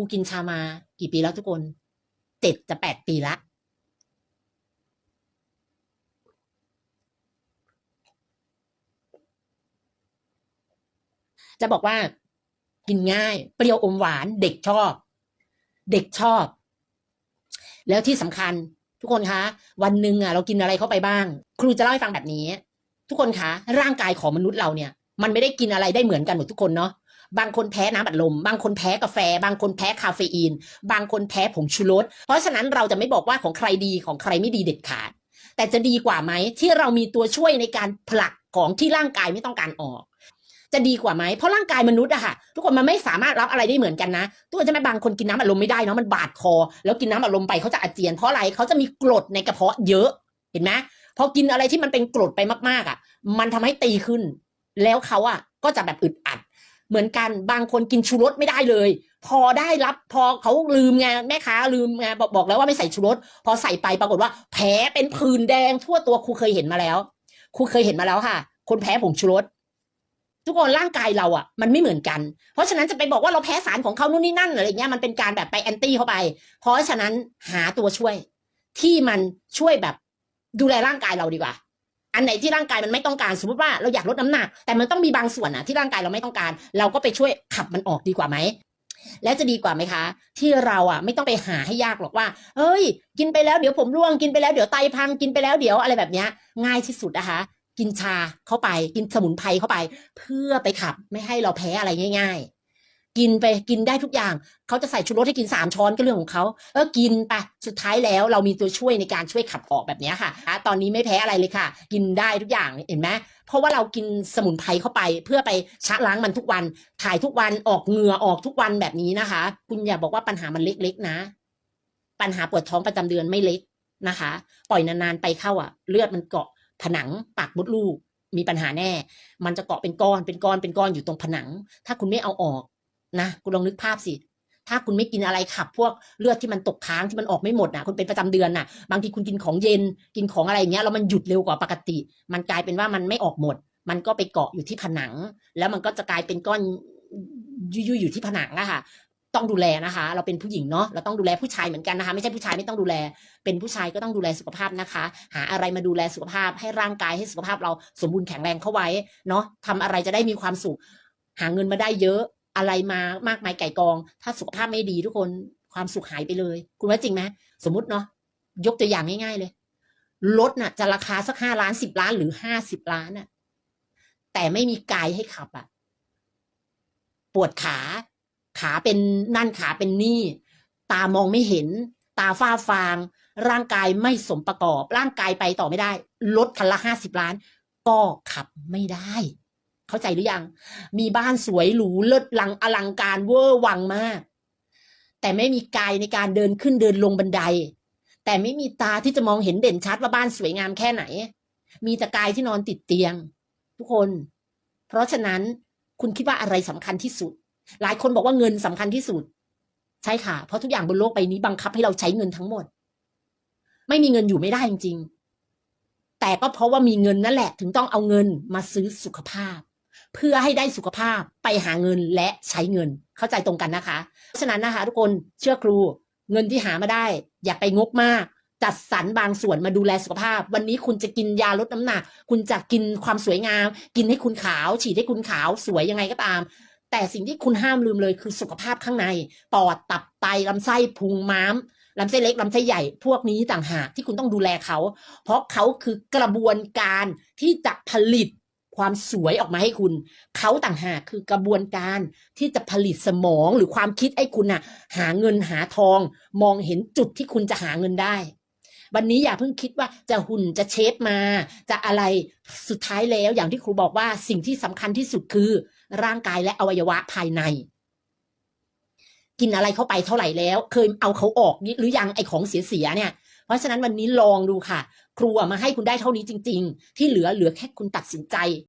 ครูกินชามา กี่ปีแล้วทุกคนเจ็ดจะแปดปีละจะบอกว่ากินง่าย เปรี้ยวอมหวาน เด็กชอบ เด็กชอบ แล้วที่สำคัญ ทุกคนคะ วันหนึ่งอะเรากินอะไรเข้าไปบ้าง ครูจะเล่าให้ฟังแบบนี้ ทุกคนคะ ร่างกายของมนุษย์เราเนี่ย มันไม่ได้กินอะไรได้เหมือนกันหมดทุกคนเนาะ บางคนแพ้น้ำอัดลม บางคนแพ้กาแฟ บางคนแพ้คาเฟอีน บางคนแพ้ผงชูรสเพราะฉะนั้นเราจะไม่บอกว่าของใครดีของใครไม่ดีเด็ดขาด แต่จะดีกว่าไหมที่เรามีตัวช่วยในการผลักของที่ร่างกายไม่ต้องการออก จะดีกว่าไหมเพราะร่างกายมนุษย์อะค่ะ ทุกคนมันไม่สามารถรับอะไรได้เหมือนกันนะตัวจะไม่บางคนกินน้ำอัดลมไม่ได้เนาะมันบาดคอ แล้วกินน้ำอัดลมไปเขาจะอาเจียน เพราะอะไรเขาจะมีกรดในกระเพาะเยอะเห็นไหมพอกินอะไรที่มันเป็นกรดไปมากๆอะ มันทำให้ตีขึ้น แล้วเขาอะก็จะแบบอึดอัด เหมือนกันบางคนกินชูรสไม่ได้เลย พอได้รับพอเขาลืมไงแม่ค้าลืมไงบอกบอกแล้วว่าไม่ใส่ชูรสพอใส่ไปปรากฏว่า แผลเป็นผื่นแดงทั่วตัวครูเคยเห็นมาแล้วครูเคยเห็นมาแล้วค่ะ คนแพ้ผงชูรสทุกคนร่างกายเราอะมันไม่เหมือนกัน เพราะฉะนั้นจะไปบอกว่าเราแพ้สารของเขานู่นนี่นั่นอะไรเงี้ยมันเป็นการแบบไปแอนตี้เข้าไป เพราะฉะนั้นหาตัวช่วยที่มันช่วยแบบดูแลร่างกายเราดีกว่า อันไหนที่ร่างกายมันไม่ต้องการสมมติว่าเราอยากลดน้ำหนัก แต่มันต้องมีบางส่วนนะที่ร่างกายเราไม่ต้องการ เราก็ไปช่วยขับมันออกดีกว่าไหมแล้วจะดีกว่าไหมคะ ที่เราอะไม่ต้องไปหาให้ยากหรอกว่าเฮ้ย กินไปแล้วเดี๋ยวผมร่วงกินไปแล้วเดี๋ยวไตพังกินไปแล้วเดี๋ยวอะไรแบบเนี้ย ง่ายที่สุดนะคะกินชาเข้าไปกินสมุนไพรเข้าไป เพื่อไปขับไม่ให้เราแพ้อะไรง่าย ๆ กินไปกินได้ทุกอย่าง เขาจะใส่ชูรสให้กินสามช้อนก็เรื่องของเขาเออกินไปสุดท้ายแล้วเรามีตัวช่วยในการช่วยขับออกแบบนี้ค่ะอะ ตอนนี้ไม่แพ้อะไรเลยค่ะ กินได้ทุกอย่างเห็นไหมเพราะว่าเรากินสมุนไพรเข้าไป เพื่อไปชะล้างมันทุกวัน ถ่ายทุกวันออกเหงื่อออกทุกวันแบบนี้นะคะ คุณอย่าบอกว่าปัญหามันเล็กๆนะ ปัญหาปวดท้องประจำเดือนไม่เล็กนะคะ ปล่อยนานๆไปเข้าอะ เลือดมันเกาะผนังปากมดลูกมีปัญหาแน่ มันจะเกาะเป็นก้อน เป็นก้อน เป็นก้อนอยู่ตรงผนัง ถ้าคุณไม่เอาออก นะคุณลองนึกภาพสิ ถ้าคุณไม่กินอะไรขับ พวกเลือดที่มันตกค้างที่มันออกไม่หมดนะคุณเป็นประจำเดือนน่ะ บางทีคุณกินของเย็นกินของอะไรอย่างเงี้ยแล้วมันหยุดเร็วกว่าปกติ มันกลายเป็นว่ามันไม่ออกหมด มันก็ไปเกาะอยู่ที่ผนัง แล้วมันก็จะกลายเป็นก้อนยุยๆอยู่ที่ผนังอะค่ะต้องดูแลนะคะ เราเป็นผู้หญิงเนาะเราต้องดูแลผู้ชายเหมือนกันนะคะ ไม่ใช่ผู้ชายไม่ต้องดูแล เป็นผู้ชายก็ต้องดูแลสุขภาพนะคะ หาอะไรมาดูแลสุขภาพให้ร่างกายให้สุขภาพเราสมบูรณ์แข็งแรงเข้าไว้เนาะทำอะไรจะได้มีความสุข หาเงินมาได้เยอะ อะไรมามากมายไก่กอง ถ้าสุขภาพไม่ดีทุกคนความสุขหายไปเลย คุณว่าจริงไหมสมมติเนาะยกตัวอย่างง่ายๆเลยรถน่ะ จะราคาสักห้าล้านสิบล้านหรือห้าสิบล้านน่ะ แต่ไม่มีกายให้ขับอะ ปวดขา ขาเป็นนั่นขาเป็นนี่ ตามองไม่เห็น ตาฝ้าฟาง ร่างกายไม่สมประกอบ ร่างกายไปต่อไม่ได้รถคันละห้าสิบล้าน ก็ขับไม่ได้ เข้าใจหรือยัง มีบ้านสวยหรูเลิศลังอลังการเวอร์วังมาก แต่ไม่มีกายในการเดินขึ้นเดินลงบันได แต่ไม่มีตาที่จะมองเห็นเด่นชัดว่าบ้านสวยงามแค่ไหน มีแต่กายที่นอนติดเตียง ทุกคน เพราะฉะนั้นคุณคิดว่าอะไรสำคัญที่สุด หลายคนบอกว่าเงินสำคัญที่สุด ใช่ค่ะ เพราะทุกอย่างบนโลกใบนี้บังคับให้เราใช้เงินทั้งหมด ไม่มีเงินอยู่ไม่ได้จริง ๆ แต่ก็เพราะว่ามีเงินนั่นแหละ ถึงต้องเอาเงินมาซื้อสุขภาพ เพื่อให้ได้สุขภาพไปหาเงินและใช้เงินเข้าใจตรงกันนะคะ เพราะฉะนั้นนะคะทุกคนเชื่อครูเงินที่หามาได้ อย่าไปงกมาก จัดสรรบางส่วนมาดูแลสุขภาพ วันนี้คุณจะกินยาลดน้ำหนัก คุณจะกินความสวยงาม กินให้คุณขาว ฉีดให้คุณขาวสวยยังไงก็ตาม แต่สิ่งที่คุณห้ามลืมเลยคือสุขภาพข้างในปอดตับไตลำไส้พุงม้ามลำไส้เล็กลำไส้ใหญ่พวกนี้ต่างหากที่คุณต้องดูแลเขา เพราะเขาคือกระบวนการที่จะผลิต ความสวยออกมาให้คุณ เขาต่างหากคือกระบวนการที่จะผลิตสมองหรือความคิดให้คุณน่ะ หาเงินหาทอง มองเห็นจุดที่คุณจะหาเงินได้ วันนี้อย่าเพิ่งคิดว่าจะหุ่นจะเชฟมา จะอะไรสุดท้ายแล้ว อย่างที่ครูบอกว่าสิ่งที่สำคัญที่สุดคือ ร่างกายและอวัยวะภายใน กินอะไรเข้าไปเท่าไหร่แล้ว เคยเอาเขาออกหรือยังไอของเสียๆเนี่ยเพราะฉะนั้นวันนี้ลองดูค่ะ ครูมาให้คุณได้เท่านี้จริง ๆ ที่เหลือเหลือแค่คุณตัดสินใจ